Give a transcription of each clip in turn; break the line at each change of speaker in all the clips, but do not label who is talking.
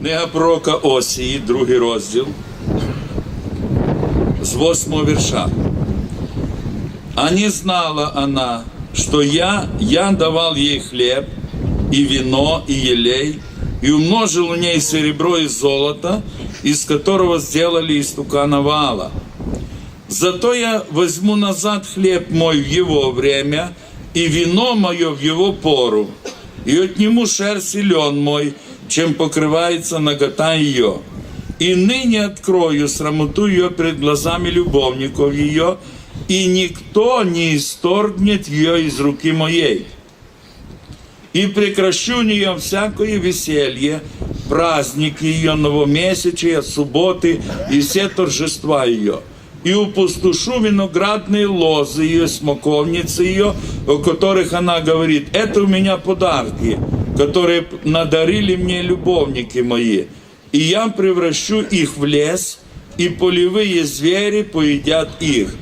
Книга пророка Осії, другий розділ, з восьмого вірша. А не знала она, что я, я давал ей хлеб, и вино, и елей, и умножил у ней серебро и золото, из которого сделали истукана Ваала. Зато я возьму назад хлеб мой в его время, и вино мое в его пору, и отниму шерсть и лен мой, чем покрывается нагота ее. И ныне открою срамоту ее пред глазами любовников ее, и никто не исторгнет ее из руки моей. И прекращу у нее всякое веселье, праздники ее, новомесячия, субботы и все торжества ее. И упустушу виноградные лозы ее, смоковницы ее, о которых она говорит, это у меня подарки, которые надарили мне любовники мои. И я превращу их в лес, и полевые звери поедят их.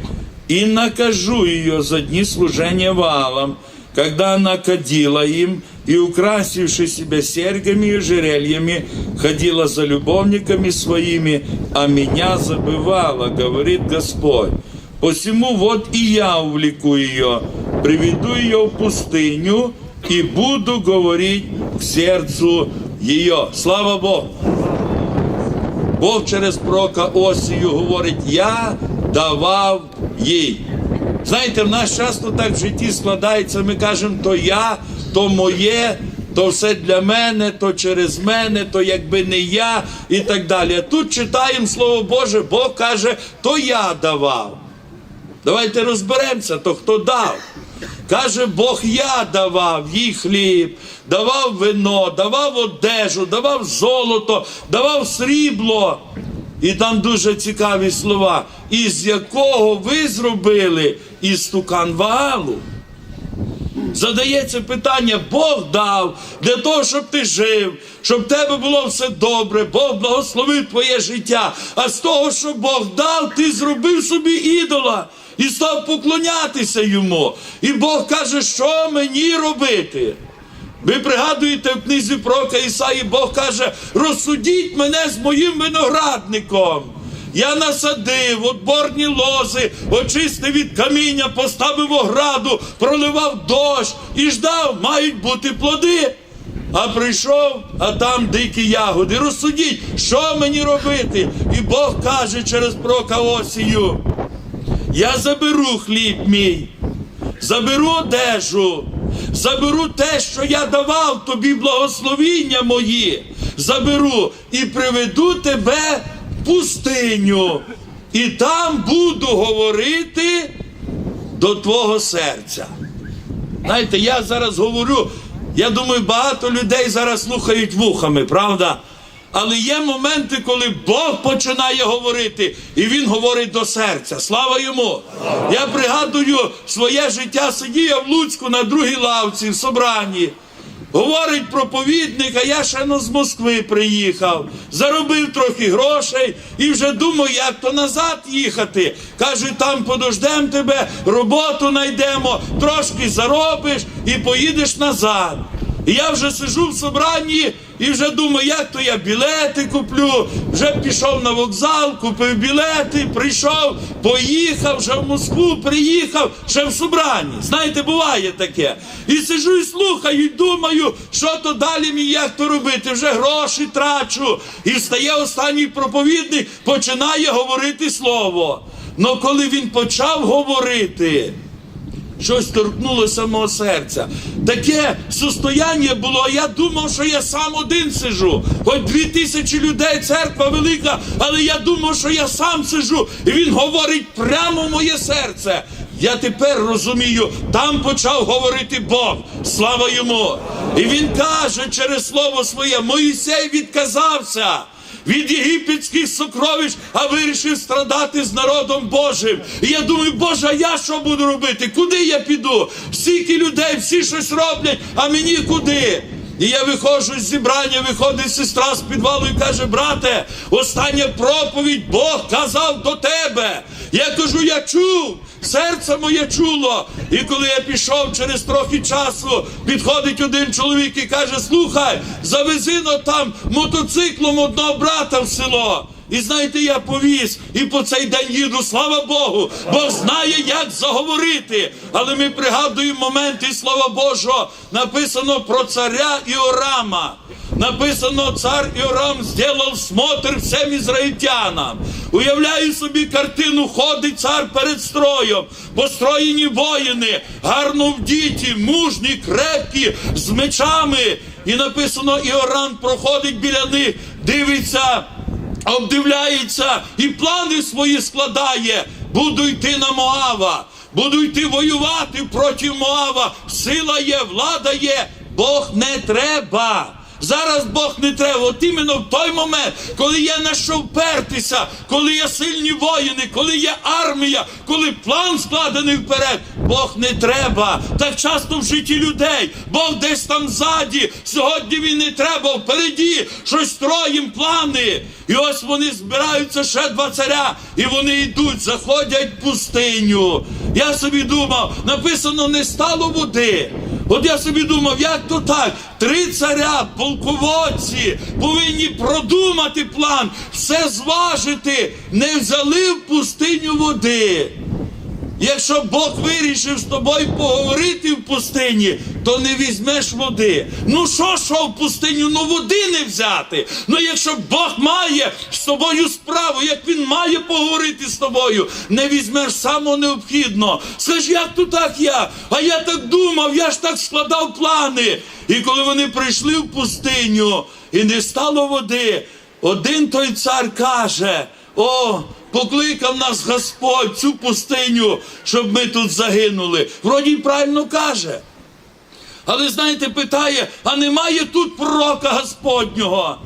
И накажу ее за дни служения Ваалам, когда она кадила им, и, украсивши себя серьгами и ожерельями, ходила за любовниками своими, а меня забывала, говорит Господь. Посему вот и я увлеку ее, приведу ее в пустыню и буду говорить к сердцу ее. Слава Богу! Бог через пророка Осію говорить: Я давав їй. Знаєте, в нас часто так в житті складається, ми кажемо, то я, то моє, то все для мене, то через мене, то якби не я і так далі. Тут читаємо Слово Боже, Бог каже, то я давав. Давайте розберемося, то хто дав. Каже Бог, я давав їй хліб, давав вино, давав одежу, давав золото, давав срібло. І там дуже цікаві слова. Із якого ви зробили істукан Ваалу? Задається питання, Бог дав для того, щоб ти жив, щоб в тебе було все добре, Бог благословив твоє життя. А з того, що Бог дав, ти зробив собі ідола і став поклонятися йому. І Бог каже, що мені робити? Ви пригадуєте в книзі пророка Ісаї, Бог каже, розсудіть мене з моїм виноградником. Я насадив отборні лози, очистив від каміння, поставив ограду, проливав дощ і ждав, мають бути плоди. А прийшов, а там дикі ягоди. Розсудіть, що мені робити? І Бог каже через пророка Осію, я заберу хліб мій, заберу одежу, заберу те, що я давав тобі благословіння мої, заберу і приведу тебе в пустиню, і там буду говорити до твого серця. Знаєте, я зараз говорю, я думаю, багато людей зараз слухають вухами, правда? Але є моменти, коли Бог починає говорити, і Він говорить до серця. Слава йому! Я пригадую своє життя, сидів я в Луцьку на другій лавці в собранні. Говорить проповідник, а я ще ну, з Москви приїхав, заробив трохи грошей і вже думаю, як то назад їхати. Каже, там подождемо тебе, роботу знайдемо, трошки заробиш і поїдеш назад. І я вже сижу в собранні і вже думаю, як то я білети куплю. Вже пішов на вокзал, купив білети, прийшов, поїхав, вже в Москву приїхав, ще в собранні. Знаєте, буває таке. І сижу і слухаю, і думаю, що то далі мені як то робити. Вже гроші трачу. І встає останній проповідник, починає говорити слово. Но коли він почав говорити, щось торкнулося мого серця. Таке состояння було. Я думав, що я сам один сижу. Хоч дві тисячі людей, церква велика, але я думав, що я сам сижу. І він говорить прямо в моє серце. Я тепер розумію, там почав говорити Бог. Слава йому! І він каже через слово своє: Моїсей відказався від єгипетських сокровищ, а вирішив страдати з народом Божим. І я думаю, Боже, а я що буду робити? Куди я піду? Стільки людей, всі щось роблять, а мені куди? І я виходжу з зібрання, виходить сестра з підвалу і каже, брате, остання проповідь Бог казав до тебе. Я кажу, я чув. Серце моє чуло. І коли я пішов через трохи часу, підходить один чоловік і каже: Слухай, завези но там мотоциклом одного брата в село. І знаєте, я повіз і по цей день їду, слава Богу, Бог знає, як заговорити. Але ми пригадуємо моменти слова Божого. Написано про царя Іорама. Написано, цар Іорам зробив смотр всім ізраїльтянам. Уявляю собі картину, ходить цар перед строєм, построєні воїни, гарно вдіті, мужні, крепкі, з мечами. І написано, Іорам проходить біля них, дивиться обдивляється і плани свої складає. Буду йти на Моава, буду йти воювати проти Моава. Сила є, влада є, Бог не треба. Зараз Бог не треба. От іменно в той момент, коли є на що впертися, коли є сильні воїни, коли є армія, коли план складений вперед, Бог не треба. Так часто в житті людей. Бог десь там ззаді. Сьогодні він не треба впереді. Щось строїм плани. І ось вони збираються ще два царя, і вони йдуть, заходять в пустиню. Я собі думав, написано, не стало води. От я собі думав, як то так? Три царя, полководці повинні продумати план, все зважити, не взяли в пустиню води. Якщо Бог вирішив з тобою поговорити в пустині, то не візьмеш води. Ну що, що в пустиню? Ну води не взяти. Ну якщо Бог має з тобою справу, як він має поговорити з тобою, не візьмеш само необхідно. Скажи, як то так я? А я так думав, я ж так складав плани. І коли вони прийшли в пустиню і не стало води, один той цар каже: О, покликав нас Господь цю пустиню, щоб ми тут загинули. Вроді й правильно каже. Але знаєте, питає, а немає тут пророка Господнього?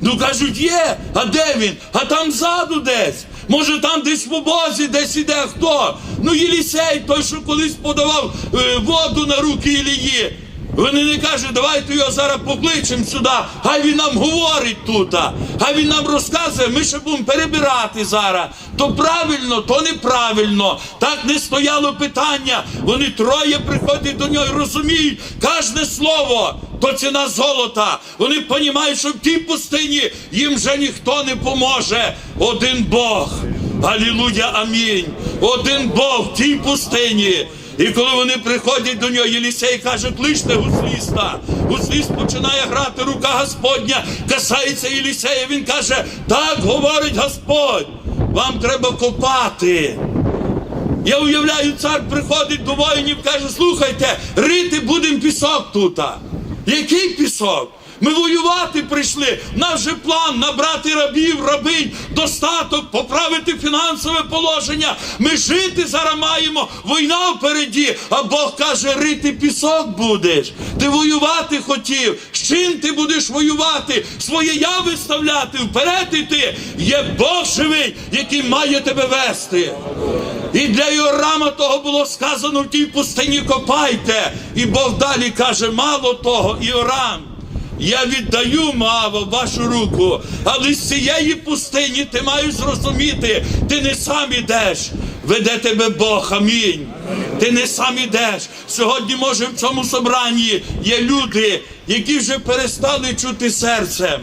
Ну кажуть, є, а де він? А там ззаду десь. Може там десь в обозі, десь іде хто? Ну Єлісей, той, що колись подавав е, воду на руки Ілії. Вони не кажуть, давайте його зараз покличемо сюди, хай він нам говорить тут, хай він нам розказує, ми ще будемо перебирати зараз. То правильно, то неправильно. Так не стояло питання. Вони троє приходять до нього і розуміють, кожне слово то ціна золота. Вони розуміють, що в тій пустині їм вже ніхто не поможе. Один Бог. Алілуя, амінь. Один Бог в тій пустині. І коли вони приходять до нього, Єлісей каже, кличте гусліста. Гусліст починає грати, рука Господня касається Єлісея. Він каже, так говорить Господь, вам треба копати. Я уявляю, цар приходить до воїнів, каже, слухайте, рити будемо пісок тут. Який пісок? Ми воювати прийшли. Наш же план набрати рабів, рабинь, достаток, поправити фінансове положення. Ми жити зараз маємо. Війна впереді. А Бог каже, рити пісок будеш. Ти воювати хотів. З чим ти будеш воювати? Своє я виставляти, вперед іти. Є Бог живий, який має тебе вести. І для Йорама того було сказано в тій пустині копайте. І Бог далі каже, мало того, Іорам. Я віддаю Маава в вашу руку, але з цієї пустині ти маєш зрозуміти, ти не сам ідеш, веде тебе Бог, амінь. Ти не сам ідеш. Сьогодні, може, в цьому собранні є люди, які вже перестали чути серцем.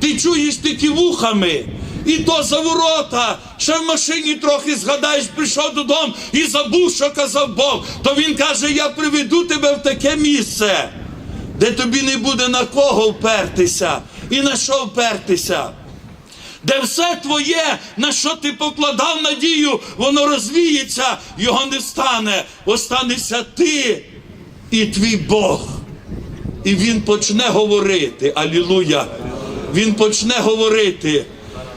Ти чуєш тільки вухами. І то за ворота, ще в машині трохи згадаєш, прийшов додому і забув, що казав Бог. То він каже: Я приведу тебе в таке місце де тобі не буде на кого впертися і на що впертися. Де все твоє, на що ти покладав надію, воно розвіється, його не стане. Останешся ти і твій Бог. І він почне говорити. Алілуя. Він почне говорити.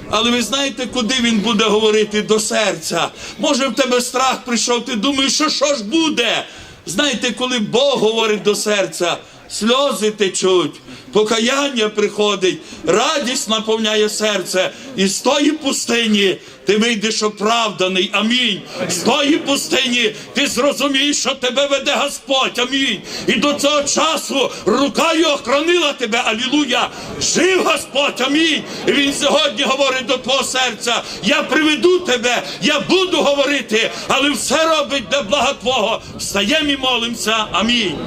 Але ви знаєте, куди він буде говорити до серця? Може, в тебе страх прийшов, ти думаєш, що що ж буде? Знаєте, коли Бог говорить до серця, сльози течуть, покаяння приходить, радість наповняє серце. І з тої пустині ти вийдеш оправданий. Амінь. З тої пустині ти зрозумієш, що тебе веде Господь. Амінь. І до цього часу рука його охоронила тебе. Алілуя. Жив Господь. Амінь. І він сьогодні говорить до твого серця: Я приведу тебе, я буду говорити, але все робить для блага Твого. Встаємо і молимося. Амінь.